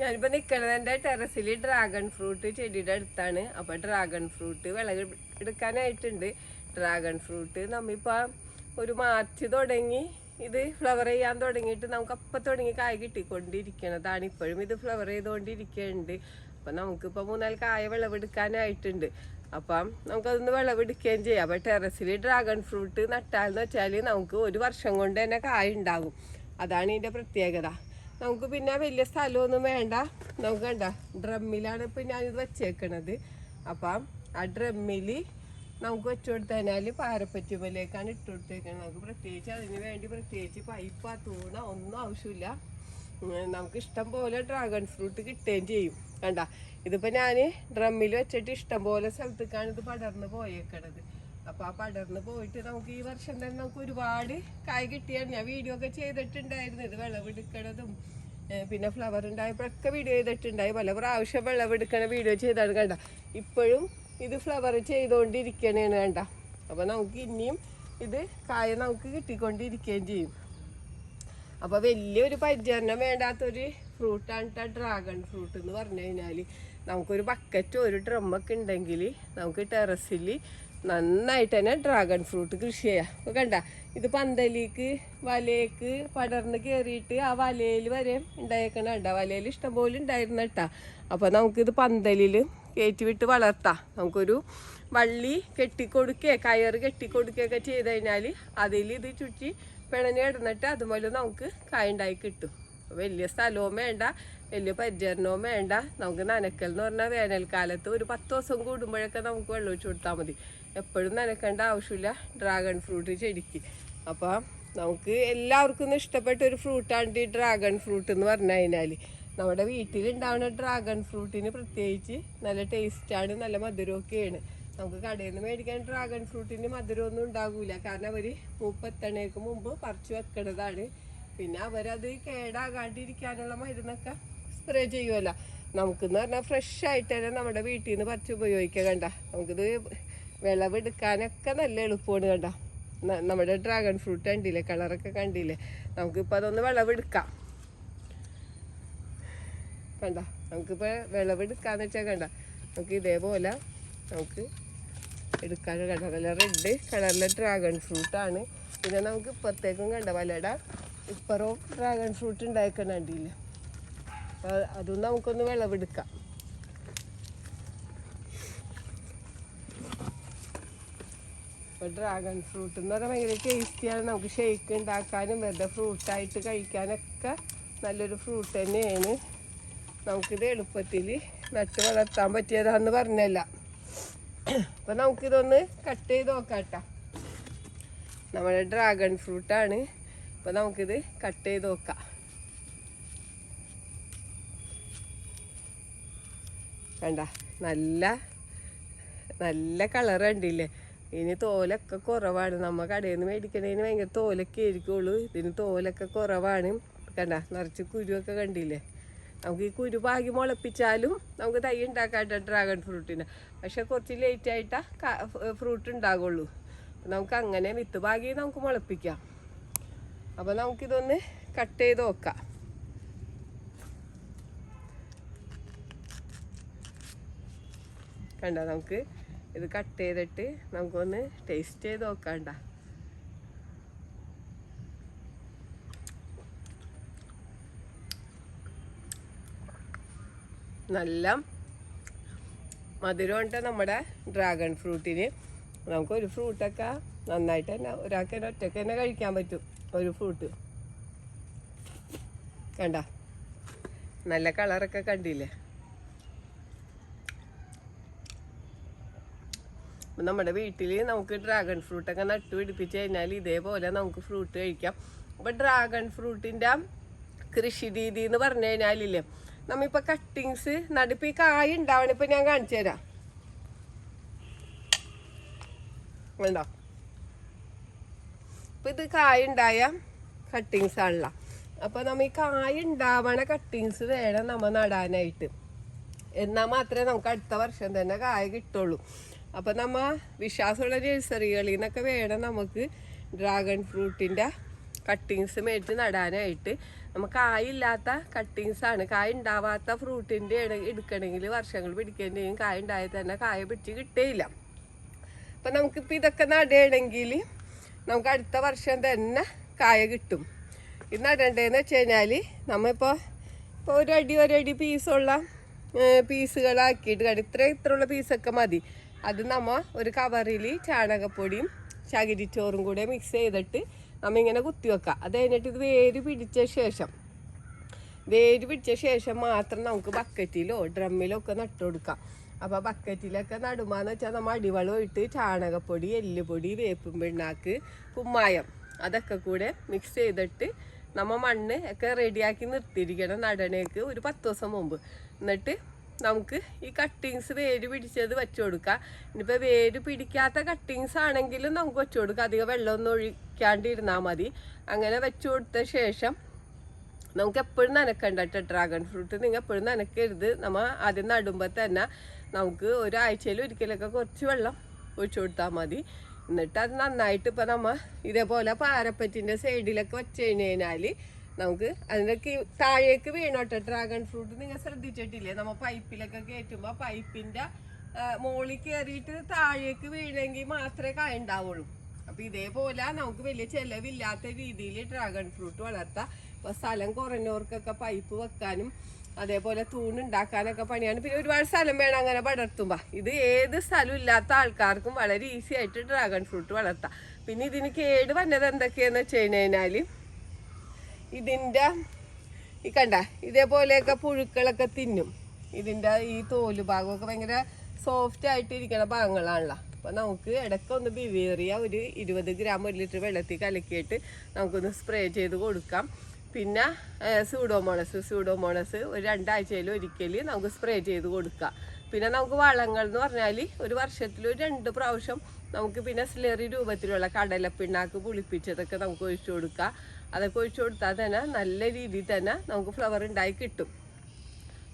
ഞാനിപ്പോ നിക്കണത് എന്റെ ടെറസിൽ ഡ്രാഗൺ ഫ്രൂട്ട് ചെടിയുടെ അടുത്താണ്. അപ്പൊ ഡ്രാഗൺ ഫ്രൂട്ട് വിളകൾ എടുക്കാനായിട്ടുണ്ട്. ഡ്രാഗൺ ഫ്രൂട്ട് നമ്മിപ്പോ ഒരു മാർച്ച് തുടങ്ങി ഇത് ഫ്ലവർ ചെയ്യാൻ തുടങ്ങിയിട്ട് നമുക്ക് അപ്പം തുടങ്ങി കായ കിട്ടിക്കൊണ്ടിരിക്കണതാണ്. ഇപ്പോഴും ഇത് ഫ്ലവർ ചെയ്തുകൊണ്ടിരിക്കുന്നുണ്ട് അപ്പം നമുക്കിപ്പോൾ മൂന്നാൽ കായ വിളവെടുക്കാനായിട്ടുണ്ട്. അപ്പം നമുക്കതൊന്ന് വിളവെടുക്കുകയും ചെയ്യാം. അപ്പം ടെറസിൽ ഡ്രാഗൺ ഫ്രൂട്ട് നട്ടാലെന്ന് വെച്ചാൽ നമുക്ക് ഒരു വർഷം കൊണ്ട് തന്നെ കായ ഉണ്ടാകും അതാണ് ഇതിന്റെ പ്രത്യേകത. നമുക്ക് പിന്നെ വലിയ സ്ഥലമൊന്നും വേണ്ട. നമുക്ക് കണ്ട ഡ്രമ്മിലാണ് ഇപ്പം ഞാനിത് വെച്ചേക്കണത്. അപ്പം ആ ഡ്രമ്മിൽ നമുക്ക് വെച്ചു കൊടുത്തതിനാൽ പാരപ്പറ്റുമലേക്കാണ് ഇട്ട് കൊടുത്തേക്കുന്നത് നമുക്ക് പ്രത്യേകിച്ച് അതിന് വേണ്ടി പ്രത്യേകിച്ച് പൈപ്പ് തൂണ ഒന്നും ആവശ്യമില്ല. നമുക്ക് ഇഷ്ടം പോലെ ഡ്രാഗൺ ഫ്രൂട്ട് കിട്ടുകയും ചെയ്യും. കണ്ട ഇതിപ്പോൾ ഞാൻ ഡ്രമ്മിൽ വെച്ചിട്ട് ഇഷ്ടം പോലെ സ്ഥലത്തേക്കാണ് ഇത് പടർന്ന് പോയേക്കണത്. അപ്പോൾ ആ പടർന്ന് പോയിട്ട് നമുക്ക് ഈ വർഷം തന്നെ നമുക്ക് ഒരുപാട് കായ് കിട്ടിയാണ്. ഞാൻ വീഡിയോ ഒക്കെ ചെയ്തിട്ടുണ്ടായിരുന്നു. ഇത് വിളവെടുക്കണതും പിന്നെ ഫ്ലവർ ഉണ്ടായപ്പോഴൊക്കെ വീഡിയോ ചെയ്തിട്ടുണ്ടായി. പല പ്രാവശ്യം വിളവെടുക്കണ വീഡിയോ ചെയ്താണ് കണ്ട. ഇപ്പോഴും ഇത് ഫ്ലവർ ചെയ്തുകൊണ്ടിരിക്കണേണ് കണ്ട. അപ്പോൾ നമുക്ക് ഇനിയും ഇത് കായ നമുക്ക് കിട്ടിക്കൊണ്ടിരിക്കുകയും ചെയ്യും. അപ്പോൾ വലിയൊരു പരിചരണം വേണ്ടാത്തൊരു ഫ്രൂട്ടാണ് കേട്ടോ ഡ്രാഗൺ ഫ്രൂട്ട് എന്ന് പറഞ്ഞു കഴിഞ്ഞാൽ നമുക്കൊരു ബക്കറ്റോ ഒരു ഡ്രമ്മൊക്കെ ഉണ്ടെങ്കിൽ നമുക്ക് ടെറസിൽ നന്നായിട്ട് തന്നെ ഡ്രാഗൺ ഫ്രൂട്ട് കൃഷി ചെയ്യാം. അപ്പോൾ കണ്ട ഇത് പന്തലിക്ക് വലയ്ക്ക് പടർന്ന് കയറിയിട്ട് ആ വലയിൽ വരെ ഉണ്ടായേക്കണ കണ്ട. വലയിൽ ഇഷ്ടംപോലെ ഉണ്ടായിരുന്ന കേട്ടാ. അപ്പോൾ നമുക്കിത് പന്തലിൽ കയറ്റി വിട്ട് വളർത്താം. നമുക്കൊരു വള്ളി കെട്ടിക്കൊടുക്കുക കയറ് കെട്ടിക്കൊടുക്കുകയൊക്കെ ചെയ്ത് കഴിഞ്ഞാൽ അതിൽ ഇത് ചുറ്റി പിണഞ്ഞ് കിടന്നിട്ട് അതുപോലെ നമുക്ക് കായ ഉണ്ടായി കിട്ടും. വലിയ സ്ഥലവും വേണ്ട വലിയ പരിചരണവും വേണ്ട. നമുക്ക് നനക്കൽ എന്ന് പറഞ്ഞാൽ വേനൽക്കാലത്ത് ഒരു പത്ത് ദിവസം കൂടുമ്പോഴൊക്കെ നമുക്ക് വെള്ളം ഒഴിച്ചു കൊടുത്താൽ മതി. എപ്പോഴും നനക്കേണ്ട ആവശ്യമില്ല. ഡ്രാഗൺ ഫ്രൂട്ട് ചെടിക്ക്. അപ്പോൾ നമുക്ക് എല്ലാവർക്കും ഇഷ്ടപ്പെട്ട ഒരു ഫ്രൂട്ടാണ് ഈ ഡ്രാഗൺ ഫ്രൂട്ട് എന്ന് പറഞ്ഞു കഴിഞ്ഞാൽ നമ്മുടെ വീട്ടിലുണ്ടാവുന്ന ഡ്രാഗൺ ഫ്രൂട്ടിന് പ്രത്യേകിച്ച് നല്ല ടേസ്റ്റാണ് നല്ല മധുരമൊക്കെയാണ് നമുക്ക് കടയിൽ നിന്ന് മേടിക്കാൻ ഡ്രാഗൺ ഫ്രൂട്ടിന് മധുരമൊന്നും ഉണ്ടാകില്ല കാരണം അവർ മൂപ്പെത്തണേക്ക് മുമ്പ് പറിച്ചു വെക്കണതാണ്. പിന്നെ അവരത് കേടാകാണ്ടിരിക്കാനുള്ള മരുന്നൊക്കെ സ്പ്രേ ചെയ്യുമല്ലോ നമുക്കെന്ന് പറഞ്ഞാൽ ഫ്രഷ് ആയിട്ട് തന്നെ നമ്മുടെ വീട്ടിൽ നിന്ന് പറിച്ച് ഉപയോഗിക്കുക കണ്ട. നമുക്കിത് വിളവെടുക്കാനൊക്കെ നല്ല എളുപ്പമാണ് കേട്ടോ. നമ്മുടെ ഡ്രാഗൺ ഫ്രൂട്ട് കണ്ടില്ലേ കളറൊക്കെ കണ്ടില്ലേ. നമുക്കിപ്പോൾ അതൊന്ന് വിളവെടുക്കാം. കണ്ട? നമുക്കിപ്പോൾ വിളവെടുക്കാന്ന് വെച്ചാൽ കണ്ട? നമുക്ക് ഇതേപോലെ നമുക്ക് എടുക്കാൻ കണ്ട? നല്ല റെഡ് കളറിലെ ഡ്രാഗൺ ഫ്രൂട്ടാണ് പിന്നെ നമുക്ക് ഇപ്പുറത്തേക്കും കണ്ട? വലട ഇപ്പുറവും ഡ്രാഗൺ ഫ്രൂട്ട് ഉണ്ടായിക്കണ കണ്ടില്ലേ? അപ്പോൾ അതും നമുക്കൊന്ന് വിളവെടുക്കാം. ഇപ്പോൾ ഡ്രാഗൺ ഫ്രൂട്ട് എന്ന് പറഞ്ഞാൽ ഭയങ്കര ടേസ്റ്റിയാണ് നമുക്ക് ഷേക്ക് ഉണ്ടാക്കാനും വെറുതെ ഫ്രൂട്ടായിട്ട് കഴിക്കാനൊക്കെ നല്ലൊരു ഫ്രൂട്ട് തന്നെയാണ്. നമുക്കിത് എളുപ്പത്തിൽ നട്ട് വളർത്താൻ പറ്റിയതാന്ന് പറഞ്ഞല്ല. അപ്പോൾ നമുക്കിതൊന്ന് കട്ട് ചെയ്ത് നോക്കാം കേട്ടോ നമ്മുടെ ഡ്രാഗൺ ഫ്രൂട്ടാണ് അപ്പോൾ നമുക്കിത് കട്ട് ചെയ്ത് നോക്കാം. കണ്ട? നല്ല നല്ല കളർ കണ്ടില്ലേ? ഇതിന് തോലൊക്കെ കുറവാണ്. നമ്മ കടയിൽ നിന്ന് മേടിക്കണതിന് ഭയങ്കര തോലൊക്കെ ആയിരിക്കുള്ളൂ. ഇതിന് തോലൊക്കെ കുറവാണ്. കണ്ട നിറച്ച് കുരുവൊക്കെ കണ്ടില്ലേ? നമുക്ക് ഈ കുരു പാകി മുളപ്പിച്ചാലും നമുക്ക് തൈ ഉണ്ടാക്കാട്ടോ ഡ്രാഗൺ ഫ്രൂട്ടിന് പക്ഷെ കുറച്ച് ലേറ്റ് ആയിട്ടാ ഫ്രൂട്ട് ഉണ്ടാകുള്ളൂ നമുക്ക് അങ്ങനെ വിത്ത് പാകി നമുക്ക് മുളപ്പിക്കാം. അപ്പോൾ നമുക്കിതൊന്ന് കട്ട് ചെയ്ത് നോക്കാം. കണ്ട നമുക്ക് ഇത് കട്ട് ചെയ്തിട്ട് നമുക്കൊന്ന് ടേസ്റ്റ് ചെയ്ത് നോക്കാണ്ട. നല്ല മധുരമുണ്ട് നമ്മുടെ ഡ്രാഗൺ ഫ്രൂട്ടിന് നമുക്ക് ഒരു ഫ്രൂട്ടൊക്കെ നന്നായിട്ട് തന്നെ ഒരാൾക്ക് തന്നെ ഒറ്റയ്ക്ക് തന്നെ കഴിക്കാൻ പറ്റും ഒരു ഫ്രൂട്ട് കണ്ട? നല്ല കളറൊക്കെ കണ്ടില്ലേ? നമ്മുടെ വീട്ടിൽ നമുക്ക് ഡ്രാഗൺ ഫ്രൂട്ട് ഒക്കെ നട്ടു പിടിപ്പിച്ച് കഴിഞ്ഞാൽ ഇതേപോലെ നമുക്ക് ഫ്രൂട്ട് കഴിക്കാം. അപ്പം ഡ്രാഗൺ ഫ്രൂട്ടിന്റെ കൃഷി രീതി എന്ന് പറഞ്ഞു കഴിഞ്ഞാലില്ലേ നമ്മിപ്പോൾ കട്ടിങ്സ് നടുപ്പ് ഈ കായ ഉണ്ടാവണം ഇപ്പം ഞാൻ കാണിച്ചു തരാം. വേണ്ട ഇപ്പം ഇത് കായ ഉണ്ടായ കട്ടിങ്സ് ആണല്ലോ. അപ്പോൾ നമ്മൾ ഈ കായ ഉണ്ടാവണ കട്ടിങ്സ് വേണം നമ്മൾ നടാനായിട്ട്. എന്നാൽ മാത്രമേ നമുക്ക് അടുത്ത വർഷം തന്നെ കായ കിട്ടുള്ളൂ. അപ്പം നമ്മ വിശ്വാസമുള്ള നഴ്സറികളിൽ നിന്നൊക്കെ വേണം നമുക്ക് ഡ്രാഗൺ ഫ്രൂട്ടിന്റെ കട്ടിങ്സ് മേടിച്ച് നടാനായിട്ട്. നമുക്ക് കായില്ലാത്ത കട്ടിങ്സ് ആണ്. കായ ഉണ്ടാവാത്ത ഫ്രൂട്ടിന്റെ എടുക്കണമെങ്കിൽ വർഷങ്ങൾ പിടിക്കേണ്ടിയും കായ ഉണ്ടായാൽ തന്നെ കായ പിടിച്ച് കിട്ടേയില്ല. അപ്പം നമുക്കിപ്പോൾ ഇതൊക്കെ നടുകയാണെങ്കിൽ നമുക്ക് അടുത്ത വർഷം തന്നെ കായ കിട്ടും. ഇത് നടണ്ടതെന്ന് വെച്ച് കഴിഞ്ഞാൽ നമ്മളിപ്പോൾ ഇപ്പോൾ ഒരു അടി ഒരടി പീസുള്ള പീസുകളാക്കിയിട്ട് ഇത്ര ഇത്രയുള്ള പീസൊക്കെ മതി. അത് നമ്മ ഒരു കവറിൽ ചാണകപ്പൊടിയും ചകിരിച്ചോറും കൂടെ മിക്സ് ചെയ്തിട്ട് നമ്മ ഇങ്ങനെ കുത്തി വെക്കുക അത് കഴിഞ്ഞിട്ട് ഇത് വേര് പിടിച്ച ശേഷം വേര് പിടിച്ച ശേഷം മാത്രം നമുക്ക് ബക്കറ്റിലോ ഡ്രമ്മിലോ ഒക്കെ നട്ടു കൊടുക്കാം. അപ്പോൾ ബക്കറ്റിലൊക്കെ നടുമാന്ന് വെച്ചാൽ നമ്മൾ അടിവളം ഇട്ട് ചാണകപ്പൊടി എല്ലുപൊടി വേപ്പും പിണ്ണാക്ക് കുമ്മായം അതൊക്കെ കൂടെ മിക്സ് ചെയ്തിട്ട് നമ്മൾ മണ്ണ് ഒക്കെ റെഡിയാക്കി നിർത്തിയിരിക്കണം നടണേക്ക് ഒരു പത്ത് ദിവസം മുമ്പ്. എന്നിട്ട് നമുക്ക് ഈ കട്ടിങ്സ് വേര് പിടിച്ചത് വെച്ചു കൊടുക്കാം. ഇനിയിപ്പോൾ വേര് പിടിക്കാത്ത കട്ടിങ്സ് ആണെങ്കിലും നമുക്ക് വെച്ചു കൊടുക്കാം. അധികം വെള്ളമൊന്നും ഒഴിക്കാണ്ടിരുന്നാൽ മതി. അങ്ങനെ വെച്ചു കൊടുത്ത ശേഷം നമുക്ക് എപ്പോഴും നനക്കണ്ട കേട്ടോ ഡ്രാഗൺ ഫ്രൂട്ട് നിങ്ങൾ എപ്പോഴും നനക്കരുത്. നമ്മൾ ആദ്യം നടുമ്പോൾ തന്നെ നമുക്ക് ഒരാഴ്ചയിൽ ഒരിക്കലൊക്കെ കുറച്ച് വെള്ളം ഒഴിച്ചു കൊടുത്താൽ മതി. എന്നിട്ട് അത് നന്നായിട്ട് ഇപ്പം നമ്മൾ ഇതേപോലെ പാരപ്പറ്റിന്റെ സൈഡിലൊക്കെ വെച്ച് കഴിഞ്ഞ് കഴിഞ്ഞാൽ നമുക്ക് അതിനൊക്കെ താഴേക്ക് വീണോട്ടെ ഡ്രാഗൺ ഫ്രൂട്ട് നിങ്ങൾ ശ്രദ്ധിച്ചിട്ടില്ലേ? നമ്മൾ പൈപ്പിലൊക്കെ കയറ്റുമ്പോൾ പൈപ്പിന്റെ മോളിൽ കയറിയിട്ട് താഴേക്ക് വീണെങ്കിൽ മാത്രമേ കായ ഉണ്ടാവുള്ളൂ. അപ്പൊ ഇതേപോലെ നമുക്ക് വലിയ ചെലവില്ലാത്ത രീതിയിൽ ഡ്രാഗൺ ഫ്രൂട്ട് വളർത്താം. ഇപ്പോൾ സ്ഥലം കുറഞ്ഞവർക്കൊക്കെ പൈപ്പ് വെക്കാനും അതേപോലെ തൂണുണ്ടാക്കാനൊക്കെ പണിയാണ്. പിന്നെ ഒരുപാട് സ്ഥലം വേണം അങ്ങനെ പടർത്തുമ്പോ. ഇത് ഏത് സ്ഥലം ഇല്ലാത്ത ആൾക്കാർക്കും വളരെ ഈസി ആയിട്ട് ഡ്രാഗൺ ഫ്രൂട്ട് വളർത്താം. പിന്നെ ഇതിന് കേട് വന്നത് എന്തൊക്കെയാന്ന് വെച്ച് കഴിഞ്ഞാൽ ഇതിന്റെ ഈ കണ്ട ഇതേപോലെയൊക്കെ പുഴുക്കളൊക്കെ തിന്നും. ഇതിന്റെ ഈ തോൽ ഭാഗമൊക്കെ ഭയങ്കര സോഫ്റ്റ് ആയിട്ട് ഇരിക്കുന്ന ഭാഗങ്ങളാണല്ലോ. അപ്പോൾ നമുക്ക് ഇടയ്ക്കൊന്ന് ബിവേറിയ ഒരു ഇരുപത് ഗ്രാം ഒരു ലിറ്റർ വെള്ളത്തിൽ കലക്കിയിട്ട് നമുക്കൊന്ന് സ്പ്രേ ചെയ്ത് കൊടുക്കാം. പിന്നെ സൂഡോമോണസ് സൂഡോമോണസ് ഒരു രണ്ടാഴ്ചയിൽ ഒരിക്കൽ നമുക്ക് സ്പ്രേ ചെയ്ത് കൊടുക്കാം. പിന്നെ നമുക്ക് വളങ്ങൾ എന്ന് പറഞ്ഞാൽ ഒരു വർഷത്തിൽ ഒരു രണ്ട് പ്രാവശ്യം നമുക്ക് പിന്നെ സ്ലറി രൂപത്തിലുള്ള കടലപ്പിണ്ണാക്ക് പുളിപ്പിച്ചതൊക്കെ നമുക്ക് ഒഴിച്ചു കൊടുക്കാം. അതൊക്കെ ഒഴിച്ചു കൊടുത്താൽ തന്നെ നല്ല രീതിയിൽ തന്നെ നമുക്ക് ഫ്ലവർ ഉണ്ടായി കിട്ടും.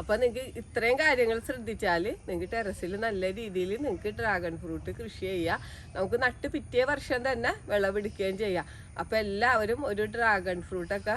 അപ്പോൾ നിങ്ങൾക്ക് ഇത്രയും കാര്യങ്ങൾ ശ്രദ്ധിച്ചാൽ നിങ്ങൾക്ക് ടെറസിൽ നല്ല രീതിയിൽ നിങ്ങൾക്ക് ഡ്രാഗൺ ഫ്രൂട്ട് കൃഷി ചെയ്യാം. നമുക്ക് നട്ട് പിറ്റേ വർഷം തന്നെ വിളവെടുക്കുകയും ചെയ്യാം. അപ്പോൾ എല്ലാവരും ഒരു ഡ്രാഗൺ ഫ്രൂട്ടൊക്കെ